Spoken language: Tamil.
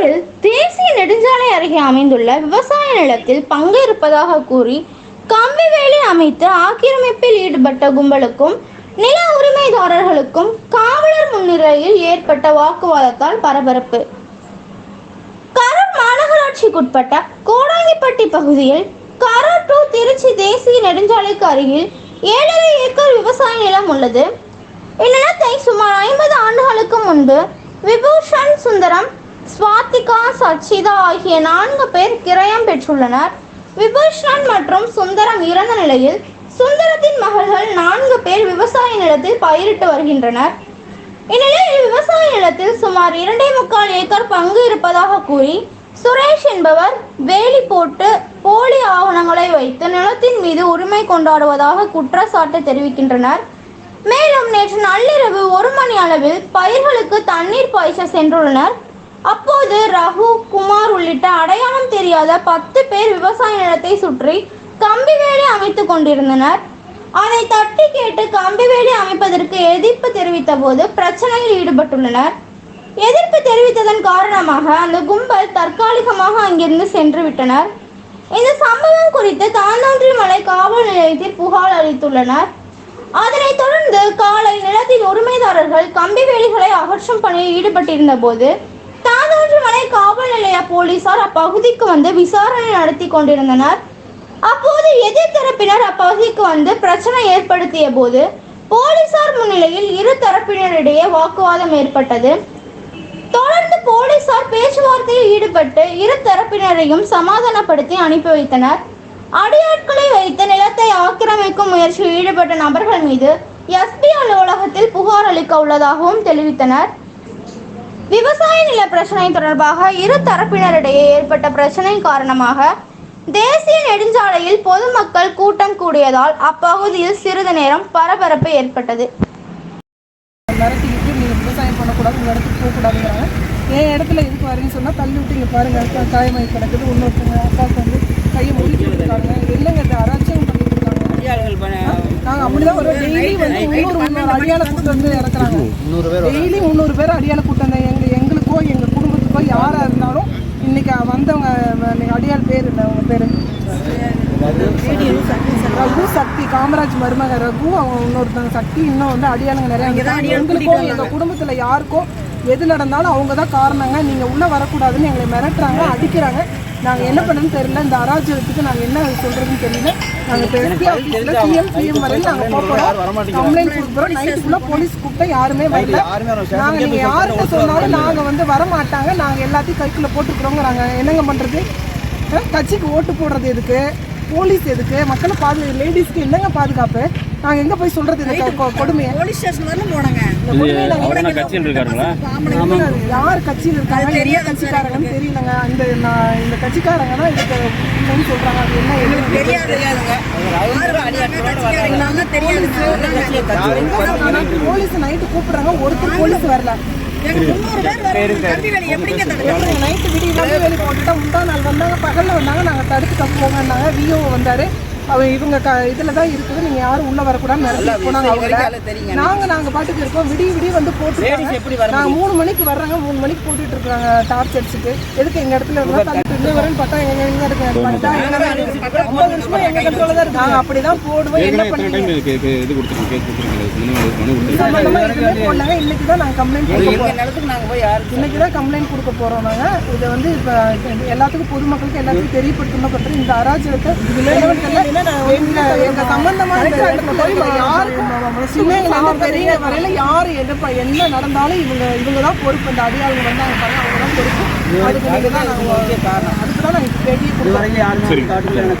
கரூரில் தேசிய நெடுஞ்சாலை அருகே அமைந்துள்ள விவசாய நிலத்தில் பங்கு இருப்பதாக கூறி கம்பி வேலி அமைத்து ஆக்கிரமிப்பில் ஈடுபட்ட கும்பலுக்கும் நில உரிமைதாரர்களுக்கும் காவலர் முன்னிலையில் ஏற்பட்ட வாக்குவாதத்தால் பரபரப்பு. கரூர் மாநகராட்சிக்குட்பட்ட கோடாங்கிப்பட்டி பகுதியில் கரூர் டு திருச்சி தேசிய நெடுஞ்சாலைக்கு அருகில் ஏழரை ஏக்கர் விவசாய நிலம் உள்ளது. இந்நிலத்தை சுமார் ஐம்பது ஆண்டுகளுக்கு முன்பு விபூஷன் சுந்தரம் ஸ்வாதிகா சச்சிதா ஆகிய நான்கு பேர் கிரயம் பெற்றுள்ளனர். விபூஷன் மற்றும் சுந்தரம் இறந்த நிலையில் சுந்தரத்தின் மகள்கள் நான்கு பேர் விவசாய நிலத்தில் பயிரிட்டு வருகின்றனர். இந்நிலையில் விவசாய நிலத்தில் சுமார் இரண்டே முக்கால் ஏக்கர் பங்கு இருப்பதாக கூறி சுரேஷ் என்பவர் வேலி போட்டு போலி ஆவணங்களை வைத்து நிலத்தின் மீது உரிமை கொண்டாடுவதாக குற்றச்சாட்டு தெரிவிக்கின்றனர். மேலும் நேற்று நள்ளிரவு ஒரு மணி அளவில் பயிர்களுக்கு தண்ணீர் பாய்ச்ச சென்றுள்ளனர். அப்போது ரகு குமார் உள்ளிட்ட அடையாளம் தெரியாத பத்து பேர் விவசாய நிலத்தை சுற்றி கம்பி வேலி அமைத்துக் கொண்டிருந்தனர். அதை தட்டி கேட்டு கம்பி வேலி அமைப்பதற்கு எதிர்ப்பு தெரிவித்த போது பிரச்சனையில் ஈடுபட்டுள்ளனர். எதிர்ப்பு தெரிவித்ததன் காரணமாக அந்த கும்பல் தற்காலிகமாக அங்கிருந்து சென்று விட்டனர். இந்த சம்பவம் குறித்து தாந்தோன்றிமலை காவல் நிலையத்தில் புகார் அளித்துள்ளனர். அதனைத் தொடர்ந்து காலை நிலத்தின் உரிமைதாரர்கள் கம்பி வேலிகளை அகற்றும் பணியில் ஈடுபட்டிருந்த போது காவல் நிலைய போலீசார் அப்பகுதிக்கு வந்து விசாரணை நடத்தி கொண்டிருந்தனர். அப்போது எதிர்த்தரப்பினர் அப்பகுதிக்கு வந்து பிரச்சனை ஏற்படுத்திய போது போலீசார் முன்னிலையில் இரு தரப்பினரிடையே வாக்குவாதம் ஏற்பட்டது. தொடர்ந்து போலீசார் பேச்சுவார்த்தையில் ஈடுபட்டு இரு தரப்பினரையும் சமாதானப்படுத்தி அனுப்பி வைத்தனர். அடியாட்களை வைத்து நிலத்தை ஆக்கிரமிக்கும் முயற்சியில் ஈடுபட்ட நபர்கள் மீது எஸ்பி அலுவலகத்தில் புகார் அளிக்க உள்ளதாகவும் தெரிவித்தனர். விவசாய நில பிரச்சனை தொடர்பாக இரு தரப்பினரிடையே ஏற்பட்ட பிரச்சனை காரணமாக தேசிய நெடுஞ்சாலையில் பொதுமக்கள் கூட்டம் கூடியதால் அப்பகுதியில் சிறிது நேரம் பரபரப்பு ஏற்பட்டது. விவசாயம் பண்ணக்கூடாது உங்கள் இடத்துக்கு போகக்கூடாதுங்கிறாங்க. என் இடத்துல எதுக்கு வரீங்கன்னு சொன்னால் தள்ளி விட்டு இங்கே பாருங்க காயமாய் கிடக்குது. இன்னொருத்தவங்க அப்பாவுக்கு வந்து கையை முடிச்சு கொடுத்துருக்காங்க இல்லைங்க இது அராஜகம் பண்ணிட்டு இருக்காங்க ஒரு டெய்லி வந்து முந்நூறு முந்நூறு அடியாள கூட்டம் வந்து இறக்குறாங்க. டெய்லி முந்நூறு பேர் அடியாள கூட்டம் தான் எங்க எங்களுக்கோ எங்கள் குடும்பத்துக்கோ யாராக இருந்தாலும் இன்னைக்கு வந்தவங்க இன்னைக்கு அடியாள் பேர் இல்லை அவங்க பேர். ரகு சக்தி காமராஜ் மருமக ரகு அவங்க இன்னொருத்தவங்க சக்தி இன்னும் வந்து அடியாளுங்க நிறைய. எங்களுக்கும் எங்க குடும்பத்துல யாருக்கும் எது நடந்தாலும் அவங்க தான் காரணங்க. நீங்க உள்ள வரக்கூடாதுன்னு எங்களை மிரட்டுறாங்க அடிக்கிறாங்க. நாங்க என்ன பண்ணணும்னு தெரியல. இந்த அராஜகத்துக்கு நாங்க என்ன சொல்றதுன்னு தெரியல. நாங்க இப்போ எஸ்பி ஆஃபீஸ்ல சிஎம் சிஎம் வரையும் நாங்க போகிறோம் கம்ப்ளைண்ட் கொடுக்குறோம். நைட்டுக்குள்ள போலீஸ் கூப்பிட்டா யாருமே வரல. நாங்க நீங்க யார்கிட்ட சொன்னாலும் நாங்க வந்து வர மாட்டாங்க. நாங்க எல்லாத்தையும் கைக்குள்ள போட்டுக்கிறோங்க நாங்க என்னங்க பண்றது? அஹ் கட்சிக்கு ஓட்டு போடுறது எதுக்கு? போலீஸ் எதுக்கு? மக்களை பாது லேடிஸ்க்கு என்னங்க பாதுகாப்பு? நாங்க எங்க போய் சொல்றது இந்த கொடுமையை? போலீஸ் ஸ்டேஷன் வரலும் போனாங்க. இந்த கொடுமையை நாங்க அவர் என்ன கட்சியில் இருக்காருங்களா? யார் கட்சியில் இருக்காங்க? என்ன கட்சிக்காரங்கன்னு தெரியலங்க. இந்த நான் இந்த கட்சிக்காரங்க தான் இதுக்கு இல்லைன்னு சொல்றாங்க. அது என்ன எதுன்னு தெரியாது போலீஸ் நைட்டு கூப்பிடுறாங்க. ஒருத்தர் போலீஸ் வரல. நைட்டு விடிய வேலை வேலை போட்டுட்டா முந்தா நாள் வந்தாங்க பகல்ல வந்தாங்க நாங்க தடுத்து தப்புவோங்கன்னாங்க விஓ வந்தாரு. அவன் இவங்க க இதுல தான் இருக்குது. நீங்க யாரும் உள்ள வரக்கூடாதுன்னு மிரட்டி போனாங்க அவங்கள. நாங்க நாங்க பாட்டுக்கு இருக்கோம். விடிய விடிய வந்து போட்டு நாங்க மூணு மணிக்கு வர்றாங்க. மூணு மணிக்கு போட்டுட்டு இருக்காங்க டார்ச் அடிச்சுட்டு. எதுக்கு எங்க இடத்துல இருந்தா தள்ளிட்டு இருந்து வரேன்னு பார்த்தா எங்க எங்க இருக்கு? பார்த்தா எங்க தான் இருக்கு. ஐம்பது நிமிஷமா எங்க கண்ட்ரோல தான் இருக்கு. நாங்க அப்படிதான் போடுவோம். என்ன போடலாங்க. இன்னைக்கு தான் நாங்க கம்ப்ளைண்ட் இன்னைக்கு தான் கம்ப்ளைண்ட் கொடுக்க போறோம் நாங்க. இதை வந்து இப்ப எல்லாத்துக்கும் பொதுமக்களுக்கு எல்லாத்துக்கும் தெரியப்படுத்தணும் பண்ற இந்த அராஜகத்தை எங்க எங்க சம்பந்தமா யாருக்கும் பெரிய வரையில யாரு எதிர்ப்பா என்ன நடந்தாலும் இவங்க இவங்க தான் பொறுப்பு. இந்த அடியாளுங்க வந்தாங்க பாருங்க அவங்க தான் பொறுப்பு அதுக்கு தான் நாங்க அதுக்கு தான் நாங்க பெரிய